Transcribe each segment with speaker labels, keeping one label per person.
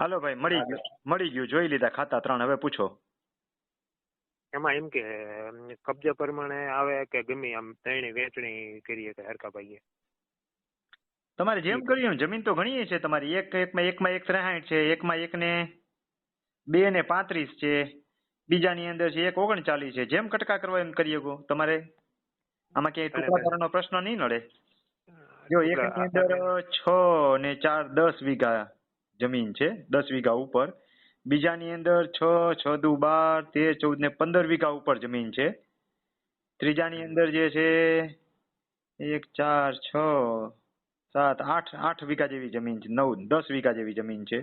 Speaker 1: હાલો ભાઈ મળી ગયું મળી ગયું જોઈ લીધા ખાતા ત્રણ. હવે પૂછો.
Speaker 2: એમાં એમ કે કબજા પ્રમાણે આવે કે ગમે આમ ત્રણે વેચણી કરીએ કે હરકા ભાઈએ
Speaker 1: તમારે જેમ કર્યું જમીન તો ઘણી છે તમારી. એક એકમાં એકમાં એક ત્રેસાઠ છે એકમાં એકને બે ને પાંત્રીસ છે બીજાની અંદર છે એક ઓગણચાલીસ છે. જેમ કટકા કરવા એમ કરી શકો. તમારે આમાં ક્યાંય ટુકડા કરવાનો પ્રશ્ન નહીં નડે. જો એક અંદર છ ને ચાર દસ વીઘા જમીન છે દસ વીઘા ઉપર. બીજાની અંદર છ છ દુ બાર તેર ચૌદ ને પંદર વીઘા ઉપર જમીન છે. ત્રીજાની અંદર જે છે એક ચાર છ સાત આઠ આઠ વીઘા જેવી જમીન છે નવ દસ વીઘા જેવી જમીન છે.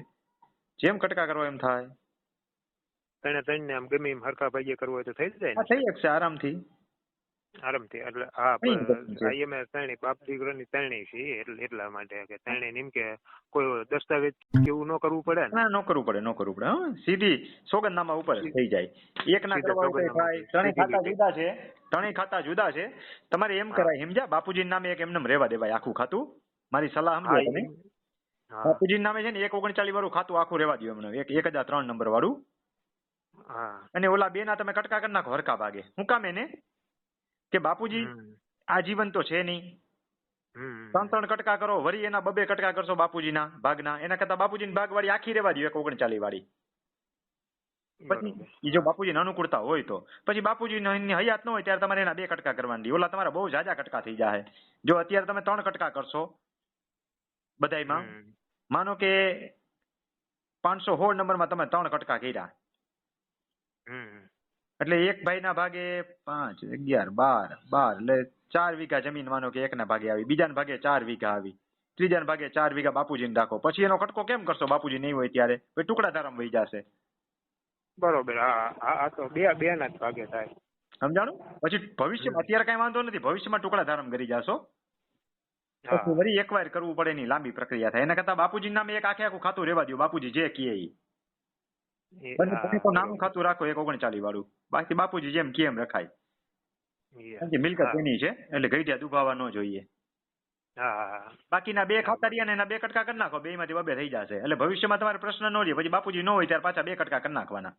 Speaker 1: જેમ કટકા કરવા એમ થાય.
Speaker 2: ત્રણે ત્રણ ને આમ ગમે એમ હરખા ભાઈએ કરવો હોય તો થઈ જાય
Speaker 1: થઈ શકશે આરામથી.
Speaker 2: આરામથી. એટલે હા આઈએમએ ત્રણેય બાપ દીકરાની ત્રણેય છે એટલે એટલા માટે કે ત્રણેય નિમ કે કોઈ દસ્તાવેજ એવું ન કરવું પડે ને.
Speaker 1: ના કરવું પડે ન કરવું પડે હં. સીધી સોગંદનામા ઉપર થઈ જાય. એક ના કરવા ભાઈ ત્રણેય ખાતા જુદા છે ત્રણેય ખાતા જુદા છે. તમારે એમ કરાય સમજ્યા? બાપુજી નામે એક એમને રહેવા દેવાય આખું ખાતું. મારી સલાહ સમજો તમે? બાપુજી નામે છે ને એક ઓગણચાલીસ વાળું ખાતું આખું રહેવા દો એમને એક એક હજાર ત્રણ નંબર વાળું.
Speaker 2: હા.
Speaker 1: અને ઓલા બે ના તમે કટકા કરી નાખો હરકા ભાગે. હું કામ એને? કે બાપુજી
Speaker 2: આ
Speaker 1: જીવન તો છે નહીં. ત્રણ ત્રણ કટકા કરો વરી એના બબે કટકા કરશો બાપુજીના ભાગના. એના કરતા બાપુજીની ભાગ વાળી આખી રેવા દો એક ઓગણચાલીસ વાળી પછી જો બાપુજીને અનુકૂળતા હોય તો. પછી બાપુજી હયાત ન હોય ત્યારે તમારે એના બે કટકા કરવાની ઓલા તમારા બહુ જાજા કટકા થઈ જાય જો અત્યારે તમે ત્રણ કટકા કરશો બધાયમાં. માનો કે પાંચસો સોળ નંબરમાં તમે ત્રણ કટકા કર્યા. એટલે એક ભાઈના ભાગે પાંચ અગિયાર બાર બાર એટલે ચાર વીઘા જમીન માનો કે એકના ભાગે આવી. બીજાના ભાગે ચાર વીઘા આવી. ત્રીજાના ભાગે ચાર વીઘા બાપુજીને રાખો. પછી એનો કટકો કેમ કરશો? બાપુજી નહીં હોય ત્યારે. પછી ટુકડા ધારામાં વહી જશે.
Speaker 2: બરોબર. હા આ તો બે બે ના જ ભાગે થાય.
Speaker 1: સમજાણું? પછી ભવિષ્યમાં અત્યારે કઈ વાંધો નથી. ભવિષ્યમાં ટુકડા ધારમ કરી જાશો. વળી એકવાર કરવું પડે ની લાંબી પ્રક્રિયા થાય. એના કરતા બાપુજી નામે એક આખે આખું ખાતું રહેવા દો બાપુજી જે કહે તમે તો નાનું ખાતું રાખો એક ઓગણચાલીસ વાળું. બાકી બાપુજી જેમ કેમ રખાય. મિલકત એની છે એટલે ગઈઢિયા દુભાવા ન જોઈએ. બાકીના બે ખાતા રહ્યા ને એના બે કટકા કરી નાખો બે માંથી બબે થઈ જશે. એટલે ભવિષ્યમાં તમારે પ્રશ્ન ન રહે પછી બાપુજી ન હોય ત્યારે પાછા બે કટકા કરી નાખવાના.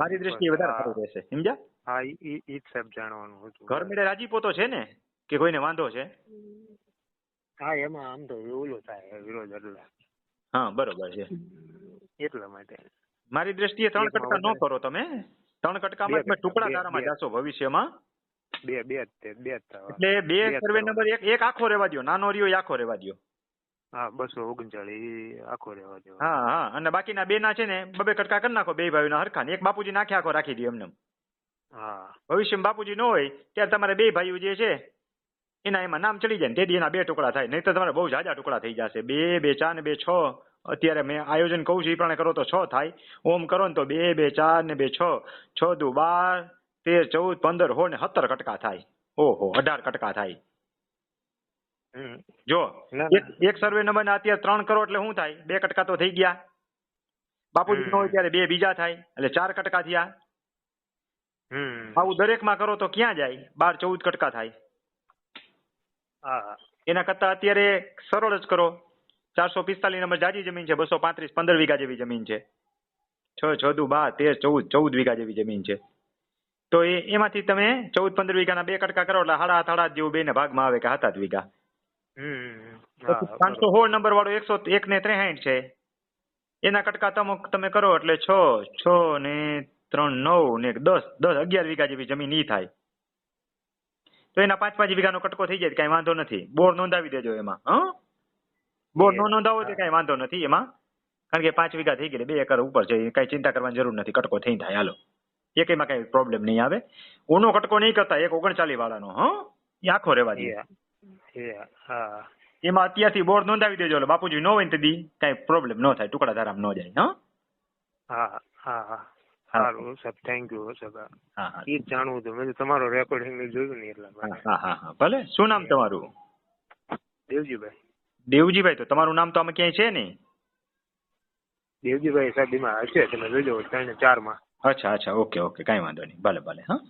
Speaker 1: મારી દ્રષ્ટિએ વધારે સારું રહેશે. સમજ્યા?
Speaker 2: હા ઈ ઈ- સાહેબ જાણવાનું હતું.
Speaker 1: ઘર મેળે રાજીપો તો છે ને કે કોઈને વાંધો છે?
Speaker 2: હા એમાં આમ તો ઓલું થાય વિરોધ એટલે
Speaker 1: હા બરોબર છે.
Speaker 2: એટલા માટે.
Speaker 1: મારી દ્રષ્ટિએ ત્રણ કટકા ન કરો તમે. ત્રણ કટકામાં તમે ટુકડા
Speaker 2: તારામાં
Speaker 1: જાશો ભવિષ્યમાં.
Speaker 2: બે બે બે
Speaker 1: એટલે બે સર્વે નંબર એક એક આખો રહેવા દો નાનો રહ્યો આખો રહેવા દો
Speaker 2: હા બસો ઓગણચાળીસ આખો રહેવા દો
Speaker 1: હા હા અને બાકીના બે ના છે ને બબે કટકા કરી નાખો બે હરખા ને એક બાપુજી નાખે આખો રાખી દો એમને.
Speaker 2: હા.
Speaker 1: ભવિષ્યમાં બાપુજી ન હોય ત્યારે તમારે બે ભાઈઓ જે છે એના એમાં નામ ચડી જાય ને તેથી એના બે ટુકડા થાય નહીં તો તમારે બહુ જાજા ટુકડા થઈ જશે બે બે ચાર ને બે છ અત્યારે મેં આયોજન કહું છું એ પ્રમાણે કરો તો છ થાય ઓમ કરો ને તો બે બે ચાર ને બે છ છ દુ બાર તેર ચૌદ પંદર સોળ ને સત્તર કટકા થાય ઓહો અઢાર કટકા થાય
Speaker 2: હમ.
Speaker 1: જો
Speaker 2: ના,
Speaker 1: એક એક સર્વે નંબર ના અત્યારે ત્રણ કરો એટલે શું થાય બે કટકા તો થઈ ગયા બાપુજી ન હોય
Speaker 2: હમ.
Speaker 1: ત્યારે બે બીજા થાય એટલે ચાર કટકા થયા
Speaker 2: હમ
Speaker 1: આવું દરેકમાં કરો તો ક્યાં જાય બાર ચૌદ કટકા થાય
Speaker 2: હા
Speaker 1: એના કરતા અત્યારે સરળ જ કરો. ચારસો પિસ્તાલીસ નંબર જાજી જમીન છે બસો પાંત્રીસ પંદર વીઘા જેવી જમીન છે. છ છ દુ બાર તેર ચૌદ ચૌદ વીઘા જેવી જમીન છે. તો એ એમાંથી તમે ચૌદ પંદર વીઘાના બે કટકા કરો એટલે હાડા હાડા જેવું બેને ભાગમાં આવે કે હાથ વીઘા. પાંચસો. સોળ નંબર વાળો એકસો એક ને ત્રેસાઠ છે. એના કટકા તમે તમે કરો એટલે છ છ ને ત્રણ નવ ને દસ દસ અગિયાર વીઘા જેવી જમીન ઈ થાય. તો એના પાંચ પાંચ વીઘાનો કટકો થઈ જાય કઈ વાંધો નથી. બોર નોંધાવી દેજો એમાં હ? બોર નો નોંધાવો તો કઈ વાંધો નથી એમાં. કારણ કે પાંચ વીઘા થઈ ગયેલી બે એકર ઉપર છે કઈ ચિંતા કરવાની જરૂર નથી કટકો થઈ થાય હાલો. એકેયમાં કઈ પ્રોબ્લેમ નહીં આવે. ઓનો કટકો નહીં કરતા એક ઓગણચાલીસ વાળાનો હ? એ આખો રહેવા દે.
Speaker 2: હા.
Speaker 1: એમાં અત્યારથી બોર્ડ નોંધાવી દેજો એટલે બાપુજી નો હોય ને તેથી કઈ પ્રોબ્લેમ ન થાય ટુકડા ધારામાં ન જાય હા?
Speaker 2: હા હા હા. સારું સાહેબ. થેન્ક યુ સાહેબ.
Speaker 1: હા
Speaker 2: એ જાણવું હતું. મેં તમારો રેકોર્ડિંગ જોયું ને એટલા
Speaker 1: હા હા હા ભલે શું નામ તમારું?
Speaker 2: દેવજીભાઈ.
Speaker 1: દેવજીભાઈ તો તમારું નામ તો આમાં ક્યાંય છે નહીં?
Speaker 2: દેવજીભાઈ સાહેબ એમાં હશે તમે જોજો ત્રણ ચારમાં
Speaker 1: અચ્છા અચ્છા. Okay okay. કાંઈ વાંધો નહીં. ભલે ભલે હા.